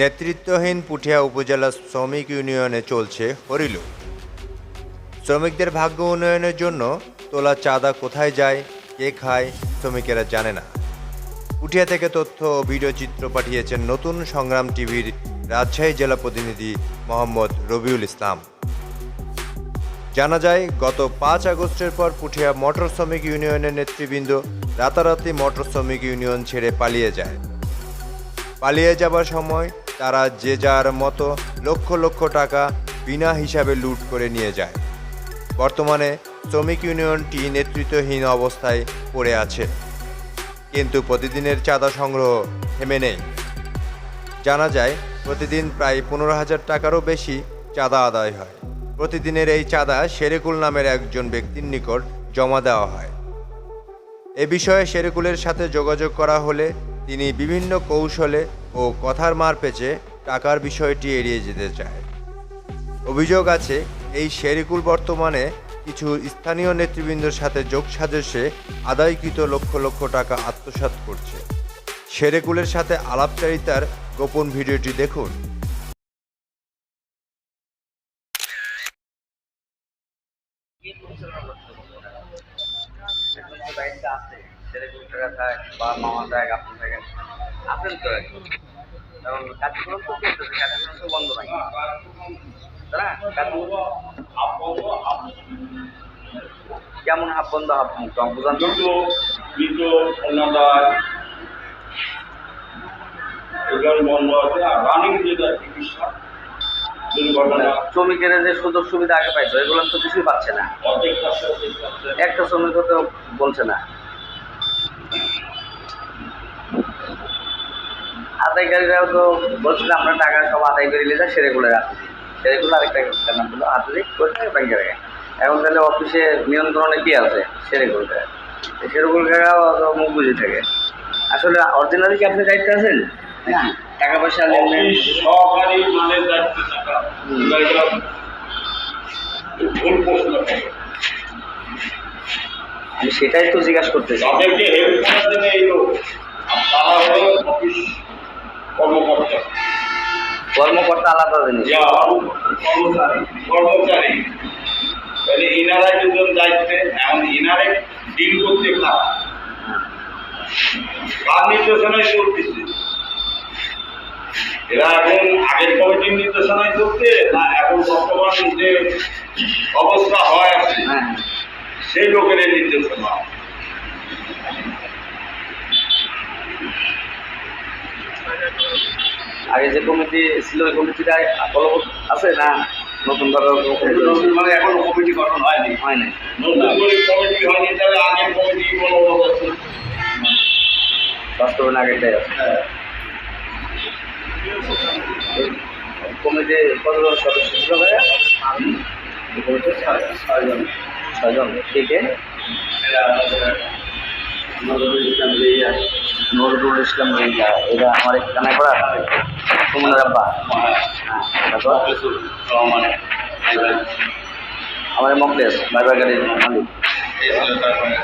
নেতৃত্বহীন পুঠিয়া উপজেলা শ্রমিক ইউনিয়নে চলছে হরিলু। শ্রমিকদের ভাগ্য উন্নয়নের জন্য তোলা চাঁদা কোথায় যায়, কে খায়, শ্রমিকেরা জানে না। পুঠিয়া থেকে তথ্য ও ভিডিও চিত্র পাঠিয়েছেন নতুন সংগ্রাম টিভির রাজশাহী জেলা প্রতিনিধি মোহাম্মদ রবিউল ইসলাম। জানা যায়, গত পাঁচ আগস্টের পর পুঠিয়া মোটর শ্রমিক ইউনিয়নের নেতৃবৃন্দ রাতারাতি মোটর শ্রমিক ইউনিয়ন ছেড়ে পালিয়ে যায়। পালিয়ে যাবার সময় তারা যে যার মতো লক্ষ লক্ষ টাকা বিনা হিসাবে লুট করে নিয়ে যায়। বর্তমানে শ্রমিক ইউনিয়নটি নেতৃত্বহীন অবস্থায় পড়ে আছে। কিন্তু প্রতিদিনের চাঁদা সংগ্রহ থেমে নেই। জানা যায়, প্রতিদিন প্রায় পনেরো হাজার টাকারও বেশি চাঁদা আদায় হয়। প্রতিদিনের এই চাঁদা শেরেকুল নামের একজন ব্যক্তির নিকট জমা দেওয়া হয়। এ বিষয়ে শেরেকুলের সাথে যোগাযোগ করা হলে তিনি বিভিন্ন কৌশলে ও কথার মার পেঁচে টাকার বিষয়টি এড়িয়ে যেতে চায়। অভিযোগ আছে, এই শেরিকুল বর্তমানে কিছু স্থানীয় নেতৃবৃন্দের সাথে যোগ সাজেশে আদায়কৃত লক্ষ লক্ষ টাকা আত্মসাৎ করছে। শেরেকুলের সাথে আলাপচারিতার গোপন ভিডিওটি দেখুন। বা মামা আছেন তো এখন কারণ তো চলতেছে কাজকর্ম তো বন্ধ নাই। কেমন হাফ বন্ধ হাফ মুক্ত? বুঝান বন্ধ আছে আর রানিং যেটা চিকিৎসা শ্রমিকের যে সুযোগ সুবিধা আগে পাইতো এগুলো তো কিছুই পাচ্ছে না। একটা শ্রমিক তো বলছে না। আদায়কারীরাও তো বলছিল আমরা টাকা সব আদায় করে নিয়ে যাই সেরেগুলো রাখতে দিই সেরেগুলো আরেকটা নাম ছিল হাতে দিয়ে করে ব্যাংকে রাখে এখন তাহলে অফিসে নিয়ন্ত্রণে কি আছে? সেরেগুলো সেরেগুলো তো মুখ বুঝে থাকে। আসলে অরিজিনালি কি আপনি দায়িত্বে আছেন? হ্যাঁ টাকা পয়সা লেনদেন? সহকারী মানে দায়িত্ব থাকা। ভুল প্রশ্ন। আমি সেটাই তো জিজ্ঞাসা করতেছি। তাদেরকে হেল্প করার জন্য এই লোক। তারা হলো অফিস কর্মকর্তা। কর্মকর্তা আলাদা জিনিস। কর্মচারী। তাহলে ইনারাই দুজন দায়িত্বে এখন ইনারে ডিল করতে কার? নির্দেশনায় চলতেছে এরা এখন আগের কমিটির নির্দেশনায় চলছে না এখন বর্তমান যে অবস্থা হয় আছে হ্যাঁ। সেই লোকের নির্দেশনা। আগে যে কমিটি ছিল ওই কমিটিটা বলবৎ আছে না? নতুন মানে এখন কমিটি গঠন হয়নি। হয় নাই। করে কমিটি কোনো অবস্থা আছে। হ্যাঁ। কমিটি কতজন সদস্য ছিল ভাইয়া? ছয়জন। ছয়জন। কে কে? নজরুল ইসলাম রেইয়া নজরুল ইসলাম রেঙ্গা এটা আমার এক কানায় পড়া সুমন রাব্বা হ্যাঁ তারপর মফিজুর রহমান আমার মকলেস বাইবার গাড়ির মালিক এই ছিল তারপরে